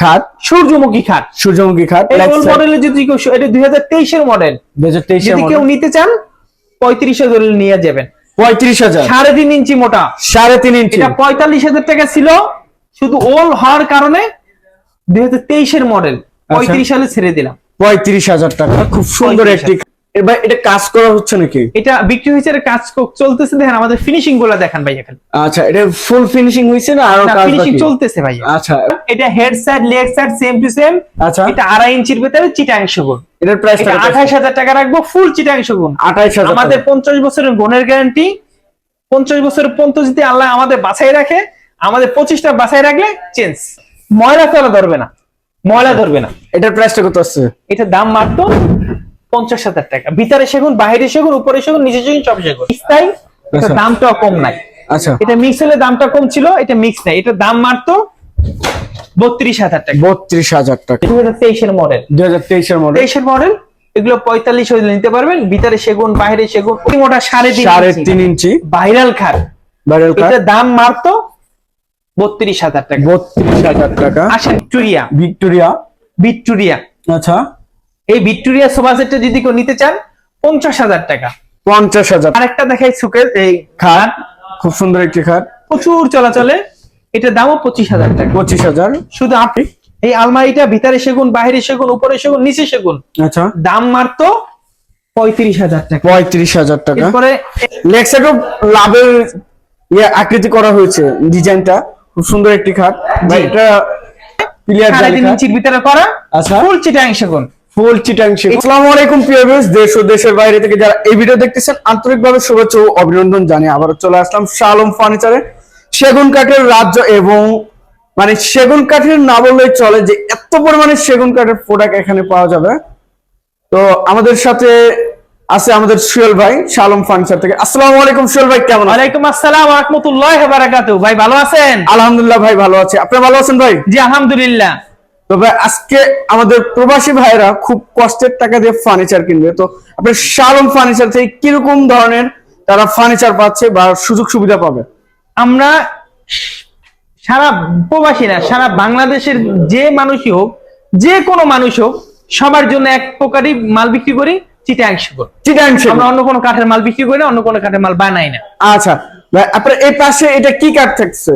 খাট। সূর্যমুখী খাট। সূর্যমুখী খাট মডেলের যদি এটা দুই হাজার তেইশের মডেল দুই হাজার তেইশের যদি কেউ নিতে চান পঁয়ত্রিশ হাজার নিয়ে যাবেন। পঁয়ত্রিশ হাজার। সাড়ে তিন ইঞ্চি মোটা। সাড়ে তিন ইঞ্চি। এটা পঁয়তাল্লিশ হাজার টাকা ছিল। শুধু ওল হওয়ার কারণে দুই হাজার তেইশের মডেল পঁয়ত্রিশ সালে ছেড়ে দিলাম। পঁয়ত্রিশ হাজার টাকা। খুব সুন্দর 35,000 একটি এবার এটা কাজ করা হচ্ছে নাকি? এটা বিক্রি হয়েছে এর কাজ চলতেছে দেখেন আমাদের ফিনিশিংগুলা দেখান ভাই এখানে আচ্ছা এটা ফুল ফিনিশিং হয়েছে না আরও কাজ ফিনিশিং চলতেছে ভাই আচ্ছা। এটা head side leg side same to same আচ্ছা। এটা আড়াই ইঞ্চির ভিতরে এটার প্রাইস আঠাশ হাজার টাকা রাখব ফুল আঠাইশ হাজার আমাদের পঞ্চাশ বছরের গ্যারান্টি পঞ্চাশ বছরের পর্যন্ত যদি আল্লাহ আমাদের বাছাই রাখে আমাদের পঁচিশটা বাছাই রাখলে চেঞ্জ ময়লা ধরবে না। ময়লা ধরবে না। এটার প্রাইসটা কত আসছে? এটার দাম মাত্র পঞ্চাশ হাজার টাকা। ভিতরে সেগুন বাইরে সেগুন উপরে সেগুন নিচে সেগুন সব সেগুন। তাই আচ্ছা। দামটাও কম নাই। আচ্ছা। এটা মিক্স হলে দামটা কম ছিল এটা মিক্স নাই। এটা দাম মাত্র বত্রিশ হাজার টাকা। বত্রিশ হাজার টাকা। দু হাজার তেইশের মডেল দুই হাজার তেইশের মডেল তেইশের মডেল এগুলো পঁয়তাল্লিশ হলে নিতে পারবেন। ভিতরে সেগুন বাইরে সেগুন মোটা সাড়ে তিন সাড়ে ইঞ্চি। তিন ইঞ্চি। ভাইরাল খাট ভাইরাল এটার দাম মাত্র বত্রিশ হাজার টাকা। বত্রিশ হাজার টাকা। আসেন ভিক্টোরিয়া ভিক্টোরিয়া। ভিক্টোরিয়া। আচ্ছা। এই ভিক্টোরিয়া সোফা সেটটা যদি কেউ নিতে চান পঞ্চাশ হাজার টাকা। পঞ্চাশ হাজার। আরেকটা দেখাই সুকের এই খাট। খুব সুন্দর একটি খাট। প্রচুর চলাচলে। এটার দামও পঁচিশ হাজার টাকা। পঁচিশ হাজার। শুধু আপনি। এই আলমারিটা ভিতরে সেগুন বাইরে সেগুন উপরে সেগুন নিচে সেগুন। আচ্ছা। দাম মাত্র পঁয়ত্রিশ হাজার টাকা। পঁয়ত্রিশ হাজার টাকা। লেগ সাইডও লাভের ইয়ে আকৃতি করা হয়েছে ডিজাইনটা। খুব সুন্দর একটি খাট। এটা প্লেয়ার সাড়ে তিন ইঞ্চির ভিতরে করা। আচ্ছা। ফুল চিটাং সেগুন। ফুল চিটাংশি আসসালামু আলাইকুম প্রিয় ভিউয়ার্স দেশ ও দেশের বাইরে থেকে যারা এই ভিডিও দেখতেছেন আন্তরিকভাবে শুভেচ্ছা ও অভিনন্দন জানিয়ে আবারও চলে আসলাম শালম ফার্নিচারে সেগুন কাঠের রাজ্য এবং মানে সেগুন কাঠের না বললেই চলে যে এত পরিমাণে সেগুন কাঠের প্রোডাক্ট এখানে পাওয়া যাবে। তো আমাদের সাথে আছে আমাদের সুয়েল ভাই শালম ফার্নিচার থেকে। আসসালামু আলাইকুম সুয়েল ভাই কেমন আছেন? ওয়ালাইকুম আসসালাম রহমতুল্লাহ বারাকাতু ভাই ভালো আছেন? আলহামদুলিল্লাহ ভাই ভালো আছে। আপনি ভালো আছেন ভাই? জি আলহামদুলিল্লাহ। তো ভাই আজকে আমাদের প্রবাসী ভাইরা খুব কষ্টের টাকা দিয়ে ফার্নিচার কিনবে। তো আপনার শালম ফার্নিচার থেকে কীরকম ধরনের তারা ফার্নিচার পাচ্ছে বা সুযোগ সুবিধা পাবে? আমরা সারা প্রবাসী না সারা বাংলাদেশের যে মানুষই হোক যে কোনো মানুষ হোক সবার জন্য এক প্রকারই মাল বিক্রি করি চিটাং চিটাং। আমরা অন্য কোনো কাঠের মাল বিক্রি করি না অন্য কোনো কাঠের মাল বানাই না। আচ্ছা ভাই আপনার এই পাশে এটা কি কাঠ থাকছে?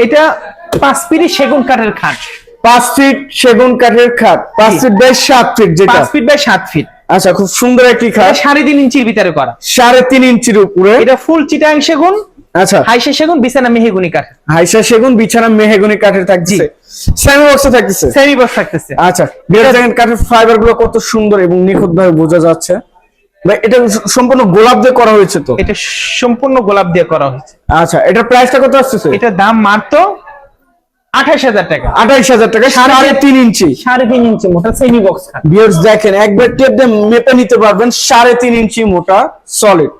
এটা পাঁচ পিড়ি সেগুন কাঠের খাট। পাঁচ ফিট সেগুন কাঠের খাট পাঁচ ফিট বাই সাত ফিট যেটা। পাঁচ ফিট বাই সাত ফিট আচ্ছা খুব সুন্দর একটি খাট। সাড়ে তিন ইঞ্চির ভিতরে করা। সাড়ে তিন ইঞ্চির উপরে। এটা ফুল চিটাং সেগুন আচ্ছা। হাইসে সেগুন বিছানা মেহেগুনি কাঠের হাইসা সেগুন বিছানা মেহেগুনি কাঠের থাকছে সেমি বক্সে সেমি বক্স আচ্ছা দেখেন কাঠের ফাইবারগুলো কত সুন্দর এবং নিখুঁত ভাবে বোঝা যাচ্ছে। ভাই এটা সম্পূর্ণ গোলাপ দিয়ে করা হয়েছে তো? এটা সম্পূর্ণ গোলাপ দিয়ে করা হয়েছে। আচ্ছা এটার প্রাইসটা কত আসতেছে? এটার দাম মাত্র আঠাশ হাজার টাকা। আঠাইশ হাজার টাকা সাড়ে তিন ইঞ্চি। সাড়ে তিন ইঞ্চি মোটা সেমি বক্স দেখেন একবার টেপ দিয়ে মেপে নিতে পারবেন সাড়ে তিন ইঞ্চি মোটা সলিড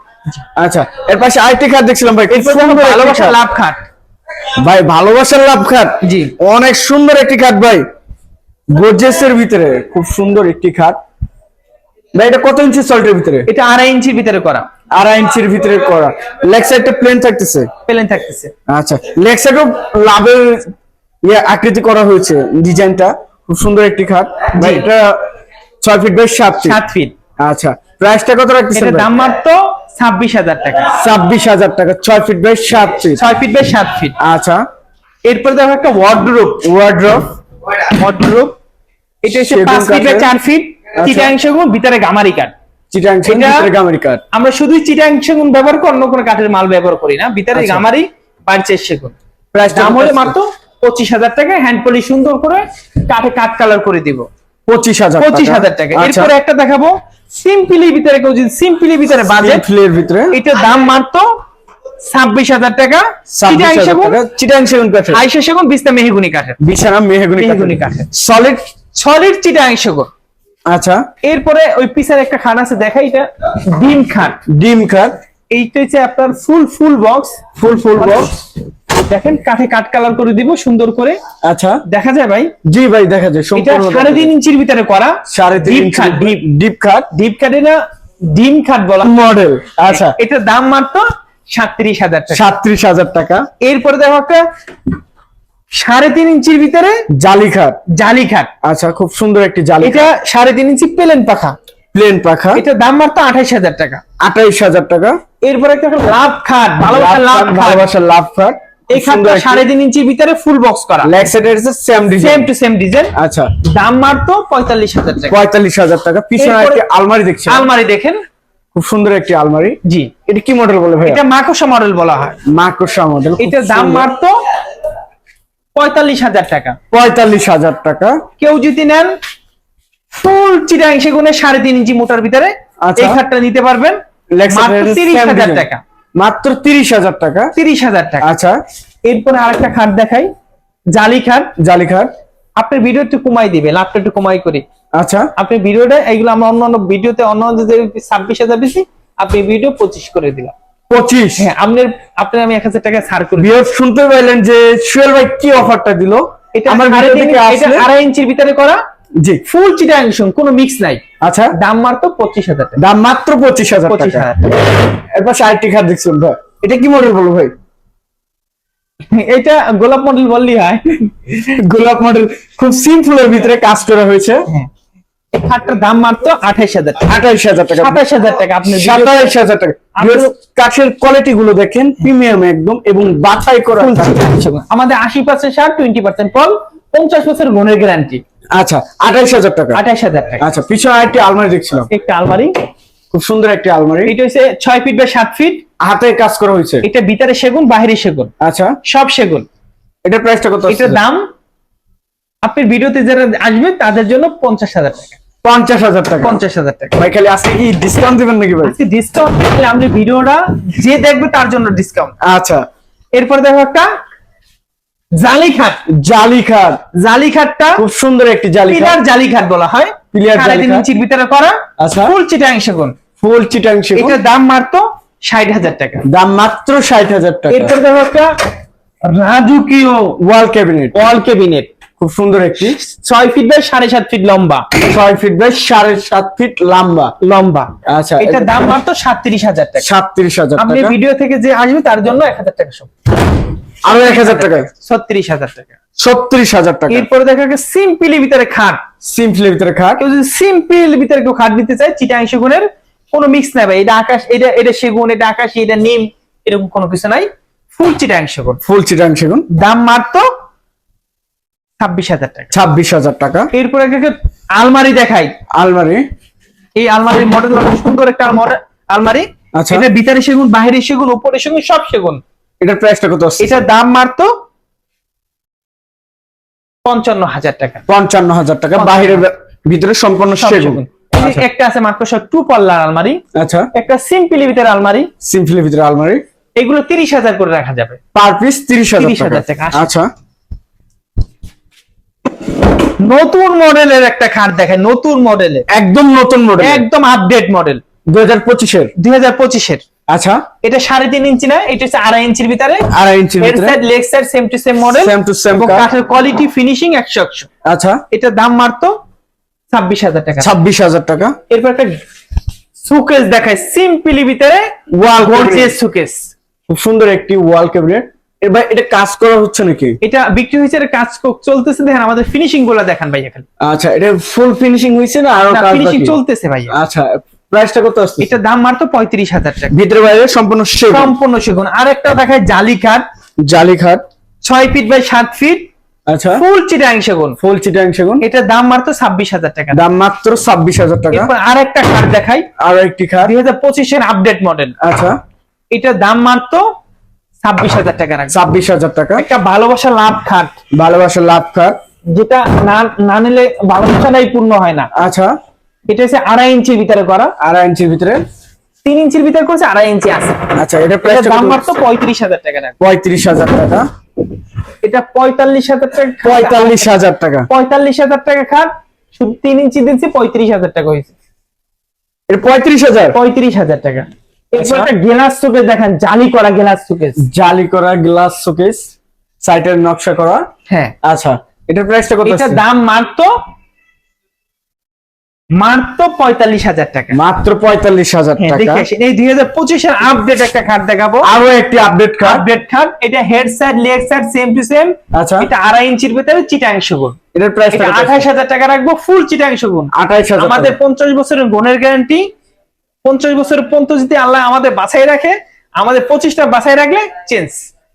আচ্ছা এর পাশে আরেকটি খাট দেখছিলাম ভাই ভালোবাসা। লাভ খাট ভাই ভালোবাসার লাভ খাট জি। অনেক সুন্দর একটি খাট ভাই। গোর্জেসের ভিতরে খুব সুন্দর একটি খাট ভাই এটা কত ইঞ্চি সল্টের ভিতরে? এটা আড়াই ইঞ্চির ভিতরে করা। আড়াই ইঞ্চির ভিতরে করা। লেগ সাইডটা প্লেন থাকতেছে। প্লেন থাকতেছে। আচ্ছা লেগ সাইডও লাভের ইয়ে আকৃতি করা হয়েছে ডিজাইনটা। খুব সুন্দর একটি খাট। ভাই এটা ছয় ফিট বাই সাত ফিট সাত ফিট আচ্ছা প্রাইসটা কত রাখতেছেন এটার দাম মাত্র ছাব্বিশ হাজার টাকা। ছাব্বিশ হাজার টাকা ছয় ফিট বাই সাত ফিট ছয় ফিট বাই সাত ফিট আচ্ছা। এরপর দেখো একটা ওয়ার্ড্রোপ ওয়ার্ড্রপ ওয়ার্ড্রোপ এটা হচ্ছে সেগুন পাঁচ ফিট বাই। চার ফিট। চিটাং সেগুন ভিতরে গামারি কাঠ। চিটাং এটা- গামারি কাঠ। আমরা শুধু চিটাং সেগুন ব্যবহার করি অন্য কোনো কাঠের মাল ব্যবহার করি না। ভিতরে। গামারি পারচেস সেগুন প্রাইস দাম হলে মাত্র পঁচিশ হাজার টাকা হ্যান্ড পলি সুন্দর করে কাঠে কাঠ কালার করে দিব। পঁচিশ হাজার পঁচিশ হাজার টাকা। আচ্ছা। এরপরে একটা দেখাবো। সিম্পলি ভিতরে কেউ যদি সিম্পলি ভিতরে বাজেট ফিলের ভিতরে। এটার দাম মাত্র ছাব্বিশ হাজার টাকা। চিটাং সেগুন কাঠের। আইসা সেগুন বিস্তা মেহগুনি কাঠের। বিছানা মেহগুনি মেহগনি কাঠের। কাঠের। সলিড সলিড চিটাং সেগুন। আচ্ছা। এরপরে ওই পিসের একটা খাট আছে দেখা এটা। ডিম খাট। ডিম এইটা হচ্ছে আপনার ফুল ফুল বক্স ফুল ফুল বক্স দেখেন কাঠে কাঠ কালার করে দিব সুন্দর করে। আচ্ছা। দেখা যায় ভাই? জি ভাই দেখা যায় এটা সাড়ে তিন ইঞ্চির ভিতরে করা। সাড়ে তিন ডিপ ইঞ্চি খাট ডিপ। খাট ডিপ খাটে না ডিম খাট বলা মডেল আচ্ছা। এটার দাম মাত্র সাতত্রিশ হাজার টাকা। সাতত্রিশ হাজার টাকা। এরপরে দেখো একটা সাড়ে তিন ইঞ্চির ভিতরে জালি খাট। জালি খাট। আচ্ছা খুব সুন্দর একটি জালি এটা সাড়ে তিন ইঞ্চি প্লেন পাখা। প্লেন পাখা। এটা দাম মাত্র আঠাইশ হাজার টাকা। আঠাইশ হাজার টাকা। এরপরে একটা লাভ খাট ভালোবাসার লাভ ভালোবাসার লাভ খাট। এই খাটটা সাড়ে তিন ইঞ্চির ভিতরে ফুল বক্স করা। লেগ সাইডের same same to same design আচ্ছা। দাম মাত্র পঁয়তাল্লিশ হাজার টাকা। পঁয়তাল্লিশ হাজার টাকা। পিছনে একটি আলমারি দেখছি। আলমারি দেখেন। খুব সুন্দর একটি আলমারি। জি। এটা কি মডেল বলে ভাই এটা মাকোসা মডেল বলা হয়। মাকড়সা মডেল এটার দাম মাত্র পঁয়তাল্লিশ হাজার টাকা। পঁয়তাল্লিশ হাজার টাকা। কেউ যদি নেন ফুল চিটাং সেগুনে সাড়ে তিন ইঞ্চি মোটার ভিতরে আচ্ছা। এই খাটটা নিতে পারবেন। মাত্র তিরিশ হাজার টাকা। মাত্র তিরিশ হাজার টাকা। তিরিশ হাজার টাকা। আচ্ছা। এরপরে আরেকটা খাট দেখাই। জালি খাট। জালি খাট। আপনার ভিডিও একটু কমাই দিবে লাভটা একটু কমাই করি। আচ্ছা। আপনি ভিডিওটা এইগুলো আমরা অন্য অন্য ভিডিওতে অন্য ছাব্বিশ হাজার বেশি আপনি ভিডিও পঁচিশ করে দিলাম। পঁচিশ। হ্যাঁ আপনার আপনার আমি এক হাজার টাকা ছাড় করে। দিলাম। শুনতে পাইলেন যে সুয়েল ভাই কি অফারটা দিল? এটা আমার আড়াই ইঞ্চির ভিতরে করা। জি। ফুল চিটাং কোনো মিক্স নাই। আচ্ছা। দাম মাত্র পঁচিশ হাজার টাকা। দাম মাত্র পঁচিশ হাজার পঁচিশ হাজার এরপর আরেকটি খাট দেখছেন ভাই। এটা কি মডেল বলো ভাই? এটা গোলাপ মডেল বললি হয়। গোলাপ মডেল খুব সিম্পলের ভিতরে কাজ করা হয়েছে। এই খাটটার দাম মাত্র আঠাইশ হাজার টাকা। আঠাইশ হাজার টাকা। সাতাশ হাজার টাকা আপনি সাতাইশ হাজার টাকা। কাঠের কোয়ালিটি গুলো দেখেন প্রিমিয়াম একদম এবং বাছাই করা আমাদের আশি পার্সেন্ট সার টোয়েন্টি পার্সেন্ট ফল পঞ্চাশ বছর গুণের গ্যারান্টি আচ্ছা আঠাইশ হাজার টাকা। আঠাইশ হাজার টাকা। আচ্ছা পিছনে আরেকটি আলমারি দেখছিলাম। একটা আলমারি। খুব সুন্দর একটি আলমারি। এটা হচ্ছে ছয় ফিট বা সাত ফিট। হাতে কাজ করা হয়েছে। এটা ভিতরে সেগুন বাহিরে সেগুন। আচ্ছা। সব সেগুন। এটার প্রাইসটা কত এটার দাম আপনার ভিডিওতে যারা আসবে তাদের জন্য পঞ্চাশ হাজার টাকা। পঞ্চাশ হাজার টাকা। পঞ্চাশ হাজার টাকা। ভাই খালি আজকে কি ডিসকাউন্ট দিবেন নাকি ভাই? আজকে ডিসকাউন্ট দিলে আপনি ভিডিওটা যে দেখবে তার জন্য ডিসকাউন্ট আচ্ছা। এরপর দেখো একটা জালি খাট জালি খাট জালি খাটটা খুব সুন্দর একটি জালি খাট পিলার জালি বলা হয়। পিলার সাড়ে জালি তিন খাট। ইঞ্চির ভিতরে করা আচ্ছা। ফুল চিটাং সেগুন। ফুল চিটাং সেগুন। এটার দাম মাত্র ষাট হাজার টাকা। দাম মাত্র ষাট হাজার টাকা। এরপর দেখো একটা রাজুকীয় ওয়াল ক্যাবিনেট। ওয়াল কেবিনেট খুব সুন্দর একটি। ছয় ফিট বাই সাড়ে সাত ফিট লম্বা। ছয় ফিট বাই সাড়ে সাত ফিট লম্বা। লম্বা। আচ্ছা এটার দাম মাত্র সাতত্রিশ হাজার টাকা। সাতত্রিশ হাজার আপনি ভিডিও থেকে যে আসবে তার জন্য এক হাজার টাকা সব। আরও এক হাজার টাকা। ছত্রিশ হাজার টাকা। ছত্রিশ হাজার টাকা। এরপরে দেখা গেছে সিম্পলি ভিতরে খাট। সিম্পলের ভিতরে খাট। কেউ যদি সিম্পল ভিতরে কেউ খাট নিতে চায় চিটাং সেগুনের কোনো মিক্স নাই ভাই। এটা আকাশ এটা এটা সেগুন এটা আকাশি এটা নিম এরকম কোনো কিছু নাই। ফুল চিটাং সেগুন। ফুল চিটাং সেগুন। দাম মাত্র ছাব্বিশ হাজার টাকা। ছাব্বিশ হাজার টাকা। এরপরে আলমারি দেখাই। আলমারি। এই আলমারির মডেল সুন্দর একটা আলমারি- আলমারি আচ্ছা। এটা ভিতরে সেগুন বাইরে সেগুন উপরে সেগুন সব সেগুন। এটার প্রাইসটা কত এটার দাম মাত্র পঞ্চান্ন হাজার টাকা। পঞ্চান্ন হাজার টাকা বাহিরের ভিতরে সম্পূর্ণ সেগুন। যে একটা আছে মাত্র টু পাল্লার আলমারি। আচ্ছা। একটা সিম্পলি ভিতরে আলমারি। সিম্পলের ভিতরে আলমারি। এগুলো তিরিশ হাজার করে রাখা যাবে। পার পিস তিরিশ হাজার টাকা। টাকা, আচ্ছা। নতুন মডেলের একটা খাট দেখায় নতুন মডেলের। একদম নতুন মডেল একদম আপডেট মডেল। দুই হাজার পঁচিশের। দুই হাজার পঁচিশের। আচ্ছা। এটা সাড়ে তিন ইঞ্চি না এটা হচ্ছে আড়াই ইঞ্চির ভিতরে। আড়াই ইঞ্চির ভিতরে। Side leg side same to same model same এবং কাঠ। কাঠের কোয়ালিটি ফিনিশিং একশো একশো আচ্ছা। এটা দাম মাত্র ছাব্বিশ হাজার টাকা। ছাব্বিশ হাজার টাকা। এরপর একটা সুকেস দেখায় সিম্পলি ভিতরে ওয়াল গর্জিয়াস সুকেস খুব সুন্দর একটি ওয়াল ক্যাবিনেট এবার এটা কাজ করা হচ্ছে নাকি? এটা বিক্রি হয়েছে এর কাজ চলতেছে। দেখেন আমাদের ফিনিশিংগুলা দেখান ভাই এখানে আচ্ছা এটা ফুল ফিনিশিং হয়েছে না আরও কাজ ফিনিশিং বাকি? চলতেছে ভাই আচ্ছা প্রাইসটা কত আসছে এটা দাম মাত্র পঁয়ত্রিশ হাজার টাকা। ভিতরে বাইরে সম্পূর্ণ সেগুন। সম্পূর্ণ সেগুন। আর একটা দেখায় জালি কাঠ জালি খাট ছয় ফিট বাই সাত ফিট আচ্ছা। ফুল চিটাং সেগুন। ফুল চিটাং সেগুন। এটার দাম মাত্র ছাব্বিশ হাজার টাকা। দাম মাত্র ছাব্বিশ হাজার টাকা। এরপর আর একটা কাঠ দেখাই। আর একটি খাট দুই হাজার পঁচিশের আপডেট মডেল আচ্ছা। এটার দাম মাত্র ছাব্বিশ হাজার টাকা রাখবে। ছাব্বিশ হাজার টাকা। একটা ভালোবাসা লাভ খাট ভালোবাসা লাভ খাট যেটা না না নিলে ভালোবাসাটাই পূর্ণ হয় না। আচ্ছা। এটা হচ্ছে আড়াই ইঞ্চির ভিতরে করা। আড়াই ইঞ্চির ভিতরে? তিন ইঞ্চির ভিতরে করেছে আড়াই ইঞ্চি আছে। আচ্ছা এটা এটার প্রাইসটা দাম মাত্র পঁয়ত্রিশ হাজার টাকা পঁয়ত্রিশ হাজার টাকা। এটা পঁয়তাল্লিশ হাজার টাকা পঁয়তাল্লিশ হাজার টাকা। পঁয়তাল্লিশ হাজার টাকা খাট। শুধু তিন ইঞ্চি দিচ্ছি পঁয়ত্রিশ হাজার টাকা হয়েছে। এটা পঁয়ত্রিশ হাজার? পঁয়ত্রিশ হাজার টাকা। আচ্ছা। একটা গ্লাস সুকেস দেখেন জালি করা গ্লাস সুকেস জালি করা গ্লাস শোকেস সাইটের নকশা করা। হ্যাঁ। আচ্ছা এটার প্রাইসটা কত আছে? দাম মাত্র মাত্র পঁয়তাল্লিশ হাজার টাকা। মাত্র পঁয়তাল্লিশ হাজার হ্যাঁ টাকা। এই দুই হাজার পঁচিশের আপডেট একটা খাট দেখাবো। আরও একটি আপডেট কার্ড আপডেট খাট এটা head side leg side same to same আচ্ছা। এটা আড়াই ইঞ্চির ভিতরে চিটাংশ গুণ এটার প্রাইস আঠাশ হাজার টাকা রাখব ফুল চিটাংশ গুণ আঠাইশ হাজার আমাদের পঞ্চাশ বছরের গুণের গ্যারান্টি পঞ্চাশ বছরের পর্যন্ত যদি আল্লাহ আমাদের বাছাই রাখে আমাদের পঁচিশটা বাছাই রাখলে চেঞ্জ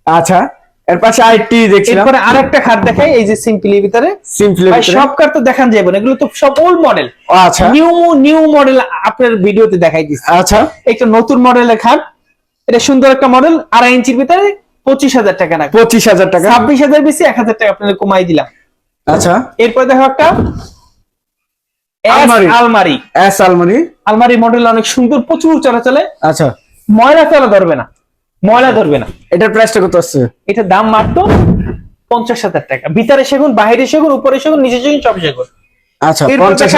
আচ্ছা। এর পাশে আরেকটি দেখছিলাম। এরপরে আরেকটা খাট দেখাই এই যে সিম্পলি ভিতরে। সিম্পলি ভাই সব কার তো দেখান যাবে না এগুলো তো সব ওল্ড মডেল আচ্ছা। নিউ নিউ মডেল আপনার ভিডিওতে দেখাই দিচ্ছি। আচ্ছা। একটা নতুন মডেলের খাট এটা সুন্দর একটা মডেল আড়াই ইঞ্চির ভিতরে পঁচিশ হাজার টাকা রাখবে। পঁচিশ হাজার টাকা। ছাব্বিশ হাজার বেশি এক হাজার টাকা আপনাদের কমাই দিলাম। আচ্ছা। এরপরে দেখো একটা। আলমারি। এস আলমারি। আলমারি মডেল অনেক সুন্দর প্রচুর চলাচলে। আচ্ছা। ময়লা চলা ধরবে না। ময়লা ধরবে না। এটার প্রাইসটা কত আসছে? এটার দাম মাত্র পঞ্চাশ হাজার টাকা। ভিতরে সেগুন বাইরে সেগুন উপরে সেগুন নিচে সেগুন সব সেগুন। আচ্ছা পঞ্চাশ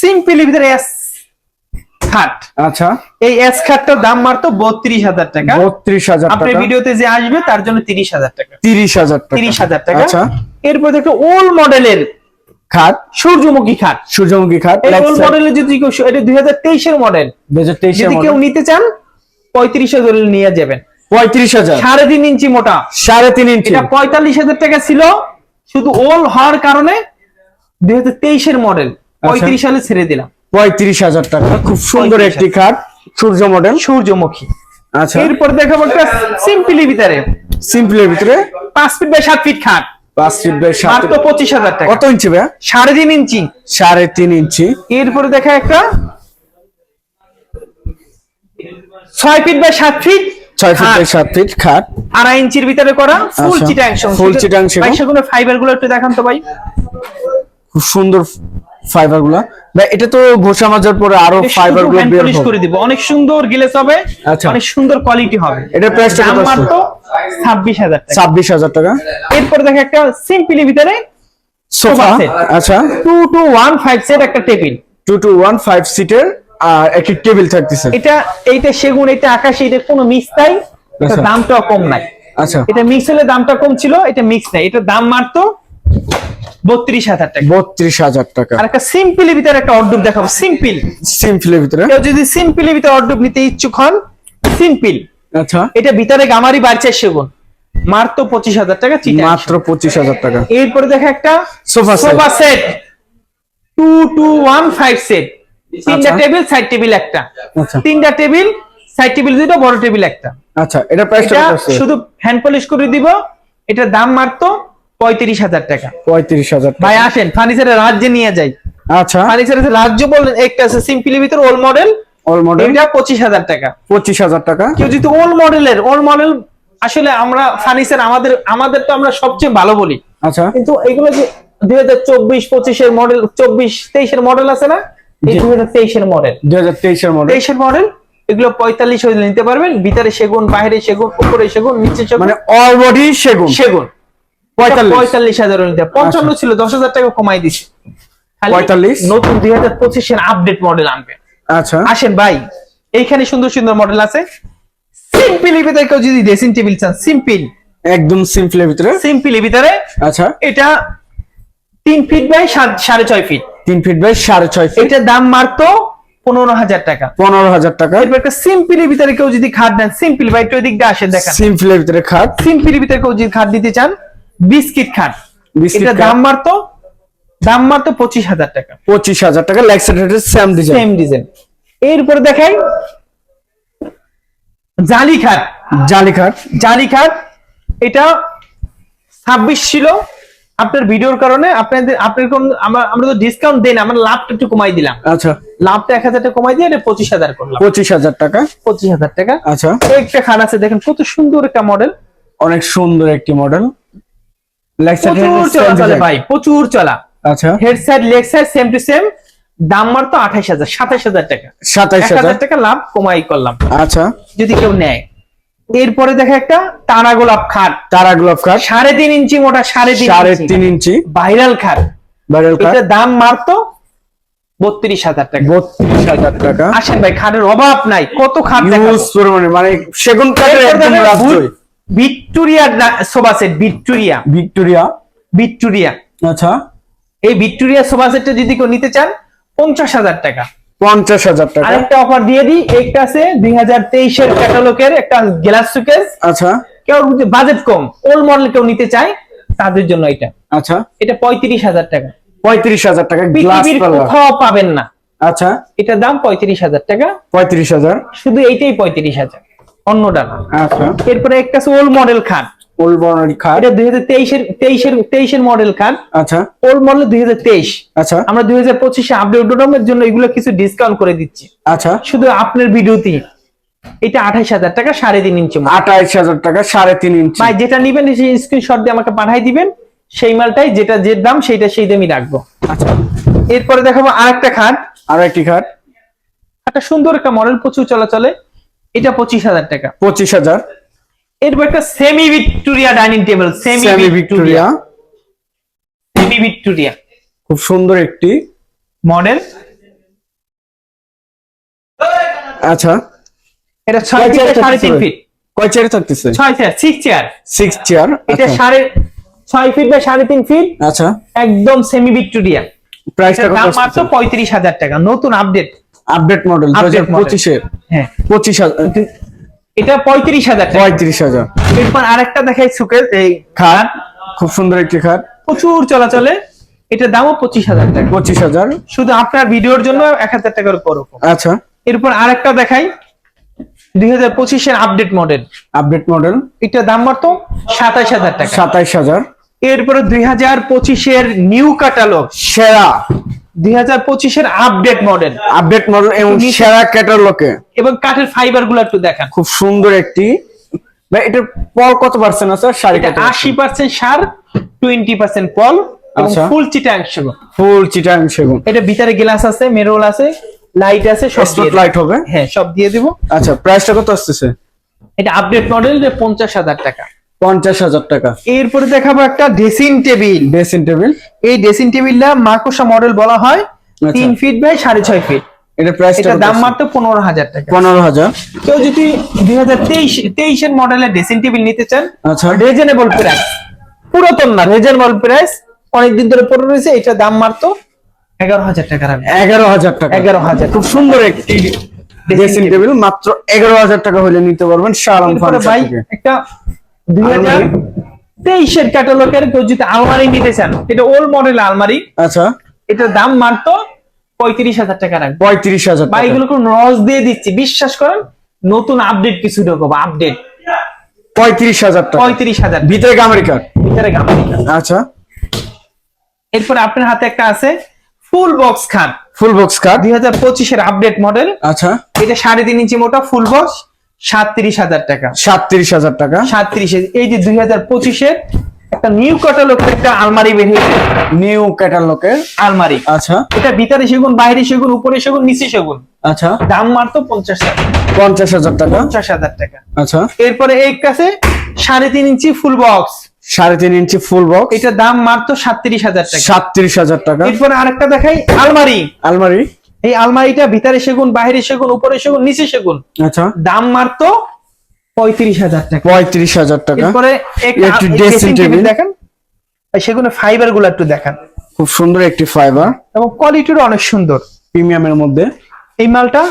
সিম্পলি ভিতরে এস খাট। আচ্ছা। এই এস খাটটার দাম মাত্র বত্রিশ হাজার টাকা। বত্রিশ হাজার আপনার ভিডিওতে যে আসবে তার জন্য তিরিশ হাজার টাকা। তিরিশ হাজার টাকা। তিরিশ হাজার টাকা। আচ্ছা। এরপর দেখো ওল্ড মডেলের খাট। সূর্যমুখী খাট। সূর্যমুখী খাট ওল্ড মডেলের যদি কেউ এটা দুই হাজার তেইশের মডেল দুই হাজার তেইশের যদি কেউ নিতে চান পঁয়ত্রিশ হাজার নিয়ে যাবেন। পঁয়ত্রিশ হাজার সাড়ে তিন ইঞ্চি মোটা। সাড়ে তিন ইঞ্চি। এটা পঁয়তাল্লিশ হাজার টাকা ছিল। শুধু ওল হওয়ার কারণে দুই হাজার তেইশের মডেল। পঁয়ত্রিশ সালে ছেড়ে দিলাম। পঁয়ত্রিশ হাজার টাকা খুব সুন্দর একটি খাট সূর্য মডেল। সূর্যমুখী। আচ্ছা। এরপর দেখাবো একটা সিম্পলি ভিতরে। সিম্পলের ভিতরে। পাঁচ ফিট বাই সাত ফিট খাট। পাঁচ ফিট বাই সাত মাত্র পঁচিশ হাজার টাকা। কত ইঞ্চি ভাইয়া? সাড়ে তিন ইঞ্চি। সাড়ে তিন ইঞ্চি। এরপরে দেখা একটা ছয় ফিট বাই সাত ফিট ছয় ফিট বাই সাত ফিট খাট। আড়াই ইঞ্চির ভিতরে করা ফুল আচ্ছা, চিটাং full চিটাং সেগুলো ফাইবারগুলো একটু দেখান তো ভাই। খুব সুন্দর ফাইবারগুলা। এটা তো ঘষা মাজার পরে আরও ফাইবারগুলো বের হবে। করে দিব। অনেক সুন্দর গ্লেস হবে আচ্ছা। অনেক সুন্দর কোয়ালিটি হবে। এটার প্রাইসটা কত মাত্র ছাব্বিশ হাজার টাকা। ছাব্বিশ হাজার টাকা। এরপর দেখে একটা সিম্পলি ভিতরে সোফা আচ্ছা। Two two one five set একটা table two two one five সিটের আর একটি টেবিল থাকতেছে। এটা এইটা সেগুন এটা আকাশে এটা কোনো মিক্স নাই আচ্ছা। দামটাও কম নাই। আচ্ছা। এটা মিক্স হলে দামটা কম ছিল এটা মিক্স নাই। এটা দাম মাত্র বত্রিশ হাজার টাকা। বত্রিশ হাজার টাকা। আর একটা সিম্পলি ভিতরে একটা অর্ডুপ দেখাবো। সিম্পল সিম্পলের ভিতরে? কেউ যদি সিম্পলি ভিতরে অর্ডুপ নিতে ইচ্ছুক হন সিম্পল আচ্ছা। এটা ভিতরে গামারি বাড়ছে সেগুন। মাত্র পঁচিশ হাজার টাকা মাত্র পঁচিশ হাজার টাকা। এরপরে দেখা একটা sofa set two two one five set তিনটা। টেবিল সাইড টেবিল একটা। আচ্ছা। তিনটা টেবিল সাইড টেবিল দুটো বড় টেবিল একটা। আচ্ছা এটা প্রাইসটা কত আছে? শুধু হ্যান্ড পলিশ করে দিব। এটার দাম মাত্র পঁয়ত্রিশ হাজার টাকা। পঁয়ত্রিশ হাজার টাকা। ভাই আসেন ফার্নিচারের রাজ্যে নিয়ে যাই। আচ্ছা। ফার্নিচারের রাজ্য বললেন একটা আছে সিম্পলি ভিতরে ওল্ড মডেল অল মডেল এটা পঁচিশ হাজার টাকা। পঁচিশ হাজার টাকা। কেউ যদি ওল্ড মডেলের ওল্ড মডেল আসলে আমরা ফার্নিচার আমাদের আমাদের তো আমরা সবচেয়ে ভালো বলি। আচ্ছা। কিন্তু এগুলো যে দুই হাজার চব্বিশ পঁচিশের মডেল চব্বিশ তেইশের মডেল আছে না এই জি। দুই হাজার তেইশের মডেল মডেল মডেল এগুলো নিতে পারবেন। ভিতরে সেগুন বাইরে সেগুন উপরে সেগুন নিচে সেগুন। মানে অল বডি সেগুন? সেগুন। পঁয়তাল্লিশ। পঁয়তাল্লিশ হাজার নিতে পঞ্চান্ন ছিল দশ হাজার টাকা কমাই দিছে। 45 নতুন দুই হাজার আপডেট মডেল আনবে। আচ্ছা। আসেন ভাই এইখানে সুন্দর সুন্দর মডেল আছে। সিম্পলি ভিতরে কেউ যদি ড্রেসিং টেবিল চান। সিম্পল একদম সিম্পলের ভিতরে? সিম্পলি ভিতরে আচ্ছা। এটা তিন ফিট বাই সাত- সাড়ে ছয় ফিট তিন ফিট বাই সাড়ে ছয় ফিট এটার দাম মারতো পনেরো হাজার টাকা। পনেরো হাজার টাকা। এরপর একটা সিম্পলি ভিতরে কেউ যদি খাট নেন সিম্পল ভাই একটু এদিক দিয়ে আসেন দেখেন। সিম্পলের ভিতরে খাট। সিম্পলি ভিতরে কেউ যদি খাট দিতে চান বিস্কিট খাট। এটা দাম মাত্র দাম মাত্র পঁচিশ হাজার টাকা। পঁচিশ হাজার টাকা লেগ সাইডের সেম ডিজাইন সেম ডিজাইন এরপরে দেখাই জালি খাট। জালি খাট। জালি খাট এটা ছাব্বিশ ছিল আপনার ভিডিওর কারণে আপনাদের আপনার কোন- আমরা আমরা তো ডিসকাউন্ট দেন আমরা লাভটা একটু কমাই দিলাম। আচ্ছা। লাভটা এক হাজার টাকা কমাই দিয়ে এটা পঁচিশ হাজার করলাম। পঁচিশ হাজার টাকা। পঁচিশ হাজার টাকা। আচ্ছা। একটা খান আছে দেখেন কত সুন্দর একটা মডেল অনেক সুন্দর একটি মডেল লেগ প্রচুর চলা চলে ভাই প্রচুর চলা। আচ্ছা। Head side leg side same to same দাম মার তো আঠাইশ হাজার সাতাইশ হাজার টাকা। হাজার। হাজার টাকা লাভ কমাই করলাম। আচ্ছা। যদি কেউ নেয়। এরপরে দেখা একটা টানা গোলাপ খাট। তারা গ্লোভ খাট। সাড়ে তিন ইঞ্চি মোটা সাড়ে তিন সাড়ে ইঞ্চি। তিন ইঞ্চি। ভাইরাল খাট। ব্যারেল খাট। দাম মারতো বত্রিশ হাজার টাকা। বত্রিশ হাজার টাকা। আসেন ভাই খাটের অভাব নাই। কত খাট মানে সেগুন কাঠের Victoria sofa set Victoria. Victoria. Victoria. আচ্ছা। এই ভিক্টোরিয়া সোফা সেটটা যদি কেউ নিতে চান পঞ্চাশ হাজার টাকা। পঞ্চাশ হাজার টাকা। আরেকটা অফার দিয়ে দিই একটা আছে দুই হাজার তেইশের ক্যাটালগের একটা গ্লাস সুকেস আচ্ছা। কেউ বাজেট কম ওল্ড মডেল কেউ নিতে চায় তাদের জন্য এটা। আচ্ছা। এটা পঁয়ত্রিশ হাজার টাকা। পঁয়ত্রিশ হাজার টাকা পৃথিবীর কোথাও পাবেন না। আচ্ছা। এটার দাম পঁয়ত্রিশ হাজার টাকা। পঁয়ত্রিশ হাজার। শুধু এইটাই পঁয়ত্রিশ হাজার। অন্যটা না। আচ্ছা। এরপরে একটা আছে ওল্ড মডেল খাট। ওল্ড বর্ণালী খাট এটা দুই হাজার তেইশের তেইশের তেইশের মডেল খাট আচ্ছা। ওল্ড মডেল দুই হাজার তেইশ। আচ্ছা। আমরা দুই হাজার পঁচিশে আপডেটের জন্য এগুলো কিছু ডিসকাউন্ট করে দিচ্ছি। আচ্ছা। শুধু আপনার ভিডিওতে এটা আঠাইশ হাজার টাকা সাড়ে তিন ইঞ্চি মাল। আঠাইশ হাজার টাকা সাড়ে তিন ইঞ্চি। ভাই যেটা নিবেন সেই স্ক্রিনশট দিয়ে আমাকে পাঠাই দিবেন সেই মালটাই যেটা যে দাম সেইটা সেই দামই রাখব। আচ্ছা। এরপরে দেখাবো আরেকটা খাট আর একটি খাট একটা সুন্দর একটা মডেল প্রচুর চলাচলে। এটা পঁচিশ হাজার টাকা। পঁচিশ হাজার। এরপর একটা semi Victoria dining table semi Victoria semi Victoria খুব সুন্দর একটি মডেল আচ্ছা। এটা ছয় ফিট সাড়ে তিন ফিট কয় চেয়ারে থাকতেছে ছয় chair six chair six chair এটা সাড়ে ছয় ফিট বা সাড়ে তিন ফিট আচ্ছা। একদম সেমি ভিক্টোরিয়া প্রাইসটা দাম মাত্র পঁয়ত্রিশ হাজার টাকা। নতুন আপডেট আপডেট মডেল দু হাজার পঁচিশের হ্যাঁ। পঁচিশ হাজার এটা পঁয়ত্রিশ হাজার পঁয়ত্রিশ হাজার। এরপর আরেকটা দেখাই সুকের এই খাট। খুব সুন্দর একটি খাট। প্রচুর চলাচলে এটার দামও পঁচিশ হাজার টাকা। পঁচিশ হাজার। শুধু আপনার ভিডিওর জন্য এক হাজার টাকার উপর আচ্ছা। এরপর আরেকটা দেখাই দুই হাজার পঁচিশের আপডেট মডেল। Update model. এটার দাম মাত্র সাতাশ হাজার টাকা। সাতাইশ হাজার। এরপরে দুই হাজার পঁচিশের নিউ ক্যাটালগ। সেরা। দুই হাজার পঁচিশের আপডেট মডেল আপডেট মডেল এবং সেরা ক্যাটালগে এবং কাঠের ফাইবারগুলো একটু দেখান। খুব সুন্দর একটি। ভাই এটার পর কত পার্সেন্ট আছে? আশি পার্সেন্ট সার টোয়েন্টি পার্সেন্ট পল এবং আচ্ছা। ফুল চিটাংশ ফুল চিটাং সেগুন। এটা ভিতরে গ্লাস আছে মেরোল আছে লাইট আছে সব স্পট লাইট হবে? হ্যাঁ সব দিয়ে দিব। আচ্ছা প্রাইসটা কত আসতেছে? এটা আপডেট মডেল যে পঞ্চাশ হাজার টাকা। পঞ্চাশ হাজার টাকা। এরপরে দেখাবো একটা ড্রেসিং টেবিল ড্রেসিং টেবিল এই ড্রেসিং টেবিলটা মাকোসা মডেল বলা হয় আচ্ছা। তিন ফিট বাই সাড়ে ছয় ফিট এটা এটা দাম মাত্র পনেরো হাজার টাকা। পনেরো হাজার। কেউ যদি দুই হাজার তেইশ তেইশের মডেলের ড্রেসিং টেবিল নিতে চান আচ্ছা। রিজনেবল প্রাইস পুরাতন না রিজনেবল প্রাইস অনেকদিন ধরে পড়ে রয়েছে এটা দাম মাত্র এগারো হাজার টাকা এগারো হাজার টাকা। এগারো হাজার। খুব সুন্দর একটি ড্রেসিং টেবিল মাত্র এগারো হাজার টাকা হলে নিতে পারবেন এরপরে ভাই একটা দুই হাজার তেইশের ক্যাটালগের কেউ যদি আলমারি নিতে চান। এটা ওল্ড মডেল আলমারি। আচ্ছা। এটার দাম মাত্র পঁয়ত্রিশ হাজার টাকা রাখবে। পঁয়ত্রিশ হাজার বা এগুলো কোনো রস দিয়ে দিচ্ছি। বিশ্বাস করেন নতুন আপডেট কিছু ঢোকবো আপডেট পঁয়ত্রিশ হাজার পঁয়ত্রিশ হাজার। ভিতরে গামারি কাঠ ভিতরে গামারি আচ্ছা। এরপরে আপনার হাতে একটা আছে ফুল বক্স খাট। ফুল বক্স কাঠ দুই হাজার পঁচিশের আপডেট মডেল আচ্ছা। এটা সাড়ে তিন ইঞ্চি মোটা ফুল বক্স। সাতত্রিশ হাজার টাকা। সাতত্রিশ হাজার টাকা। সাতত্রিশ এই যে দুই হাজার পঁচিশের একটা নিউ ক্যাটালগ একটা আলমারি বেরিয়েছে নিউ ক্যাটালগের আলমারি। আচ্ছা। এটা ভিতরে সেগুন বাইরে সেগুন উপরে সেগুন নিচে সেগুন। আচ্ছা। দাম মাত্র পঞ্চাশ পঞ্চাশ হাজার টাকা? পঞ্চাশ হাজার টাকা। আচ্ছা। এরপরে এই কাছে সাড়ে তিন ইঞ্চি ফুল বক্স সাড়ে তিন ইঞ্চি ফুল বক্স এটা দাম মাত্র সাতত্রিশ হাজার টাকা। সাতত্রিশ হাজার টাকা। এরপরে আরেকটা দেখাই আলমারি। আলমারি? এই আলমারিটা ভিতরে সেগুন বাইরে সেগুন উপরে সেগুন নিচে সেগুন। আচ্ছা। দাম মাত্র পঁয়ত্রিশ হাজার টাকা। পঁয়ত্রিশ হাজার টাকা। এরপরে একটা table table। দেখেন। সেগুলো ফাইবারগুলো একটু দেখান। খুব সুন্দর একটি ফাইবার এবং কোয়ালিটির অনেক সুন্দর। প্রিমিয়ামের মধ্যে। এই মালটা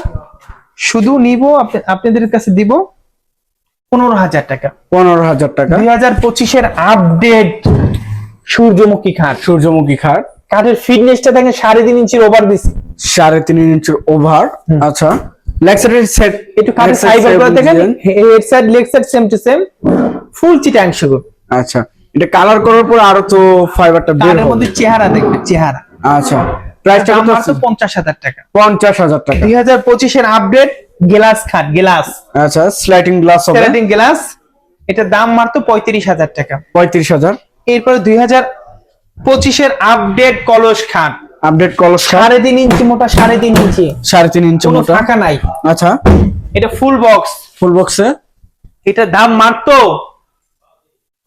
শুধু নিব আপনাদের কাছে দিব পনেরো হাজার টাকা। পনেরো হাজার টাকা। দুই হাজার পঁচিশের আপডেট সূর্যমুখী খাট। সূর্যমুখী খাট। কাঠের ফিটনেসটা দেখেন সাড়ে তিন ইঞ্চির ওভার দিচ্ছে সাড়ে তিন ইঞ্চির ওভার আচ্ছা। লেগ সাইডের সেট একটু কাঠের ফাইবারগুলো দেখেন head side leg side same to same full চিটাংশ আচ্ছা। এটা কালার করার পর আরও তো ফাইবারটা বের হবে। মধ্যে চেহারা দেখবেন চেহারা। আচ্ছা। প্রাইসটা কত আছে? পঞ্চাশ হাজার টাকা। পঞ্চাশ হাজার টাকা। দুই হাজার পঁচিশের আপডেট গ্লাস খাট গ্লাস আচ্ছা স্লাইডিং গ্লাস হবে। স্যালাডিং গ্লাস এটার দাম মাত্র পঁয়ত্রিশ হাজার টাকা। পঁয়ত্রিশ হাজার। এরপরে দুই হাজার পঁচিশের আপডেট কলস খাট আপডেট কলস সাড়ে তিন ইঞ্চি মোটা সাড়ে তিন ইঞ্চি। সাড়ে তিন ইঞ্চি মোটা। ফাঁকা নাই। আচ্ছা। এটা ফুল বক্স ফুল বক্সে এটার দাম মাত্র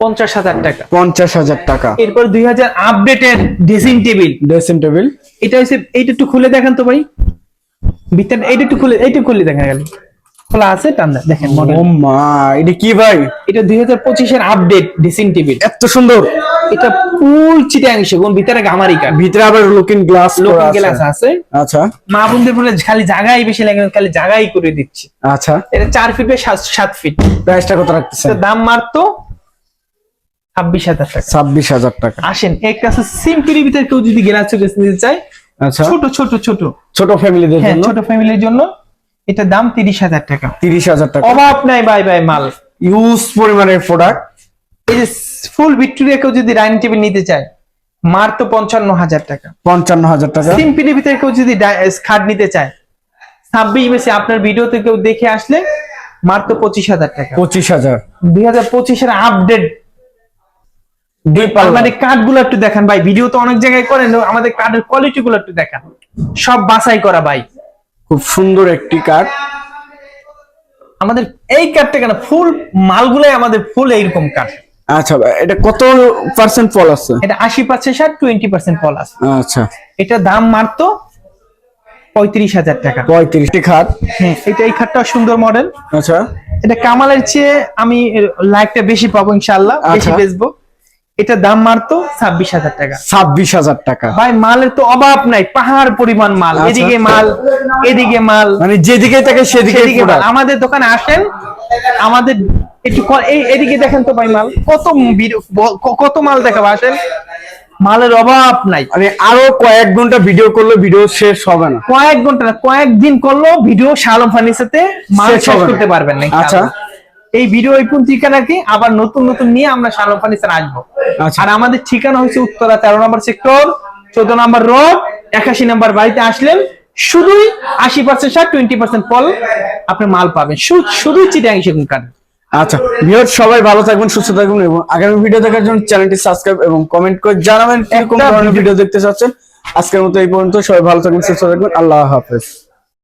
পঞ্চাশ হাজার টাকা। পঞ্চাশ হাজার টাকা। এরপর দুই হাজার আপডেটের ড্রেসিং টেবিল ড্রেসিং টেবিল এটা হচ্ছে এইটা একটু খুলে দেখান তো ভাই। ভিতরে এইটা একটু খুলে এইটা খুলে দেখা গেল। খোলা আছে টান্দা দেখেন মডেল ও মা এটা কি ভাই? এটা দুই হাজার পঁচিশের আপডেট ড্রেসিং টেবিল এত সুন্দর। এটা ফুল চিটাং সেগুন ভিতরে গামারি ভিতরে আবার লুকিং গ্লাস লোকিং গ্লাস আছে। আচ্ছা। মা বোনদের বলে খালি জায়গায় বেশি লাগে খালি জায়গায় করে দিচ্ছি। আচ্ছা। এটা চার ফিট বাই সাত সাত ফিট প্রাইসটা কত রাখতেছেন? দাম মারতো ছাব্বিশ হাজার টাকা। ছাব্বিশ হাজার টাকা। আসেন একটা আছে সিম্পলি ভিতরে কেউ যদি গ্লাস চোখে নিতে চায় আচ্ছা। ছোট ছোট ছোট। ছোট ফ্যামিলিদের হ্যাঁ জন্য? ছোট ফ্যামিলির জন্য এটা দাম তিরিশ হাজার টাকা। তিরিশ হাজার টাকা। অভাব নাই বাই বাই মাল। ইউজ পরিমাণের প্রোডাক্ট এই যে ফুল ভিক্টোরিয়া কেউ যদি ডাইনিং টেবিল নিতে চায় মার তো পঞ্চান্ন হাজার টাকা। পঞ্চান্ন হাজার টাকা। সিম্পলি ভিতরে কেউ যদি খাট নিতে চায় ছাব্বিশ বেশি আপনার ভিডিওতে কেউ দেখে আসলে মার তো পঁচিশ হাজার টাকা। পঁচিশ হাজার। দুই হাজার পঁচিশের আপডেট মানে কাঠগুলো একটু দেখান ভাই। ভিডিও তো অনেক জায়গায় করেন আমাদের কাঠের কোয়ালিটি গুলো একটু দেখান। সব বাছাই করা ভাই। খুব সুন্দর একটি কাঠ। আমাদের এই কাঠটা কেন? ফুল মালগুলাই আমাদের ফুল এইরকম কাঠ। আচ্ছা এটা কত পার্সেন্ট ফল আছে? এটা আশি পার্সেন্ট ষাট টোয়েন্টি পার্সেন্ট ফল আছে। আচ্ছা। এটা দাম মারতো পঁয়ত্রিশ হাজার টাকা। পঁয়ত্রিশটি খাট। হ্যাঁ এটা এই খাটটা সুন্দর মডেল। আচ্ছা। এটা কামালের চেয়ে আমি লাইকটা বেশি পাবো ইনশাল্লাহ বেশি আচ্ছা। বেচবো। এটা দাম মারতো ছাব্বিশ হাজার টাকা। ছাব্বিশ হাজার টাকা। ভাই মালের তো অভাব নাই পাহাড় পরিমাণ মাল আচ্ছা। এদিকে মাল এদিকে মাল। মানে যেদিকে থাকে সেদিকে আমাদের দোকানে আসেন আমাদের একটু এই এদিকে দেখেন তো ভাই মাল কত কত মাল দেখাবো আসেন। মালের অভাব নাই। মানে আরও কয়েক ঘণ্টা ভিডিও করলে ভিডিও শেষ হবে না। কয়েক ঘণ্টা না কয়েকদিন করল ভিডিও শালম ফার্নিচারতে মাল শেষ শেষ করতে পারবেন না আচ্ছা। এই ভিডিও এই পর্যন্ত ঠিকানা কি? আবার নতুন নতুন নিয়ে আমরা শালম ফার্নিচার আসব। আচ্ছা। আর আমাদের ঠিকানা হচ্ছে উত্তরা তেরো নম্বর সেক্টর চোদ্দ নম্বর রোড একাশি নম্বর বাড়িতে আসলেন শুধুই আশি পার্সেন্ট ষাট টোয়েন্টি পার্সেন্ট ফল আপনি মাল পাবেন। শুধুই চিটাং সেগুন কাঠ। আচ্ছা ভিউয়ার সবাই ভালো থাকবেন সুস্থ থাকবেন এবং আগামী ভিডিও দেখার জন্য চ্যানেলটি সাবস্ক্রাইব এবং কমেন্ট করে জানাবেন কীরকম ধরনের ভিডিও দেখতে চাচ্ছেন। আজকের মতো এই পর্যন্ত সবাই ভালো থাকবেন সুস্থ থাকবেন আল্লাহ হাফেজ।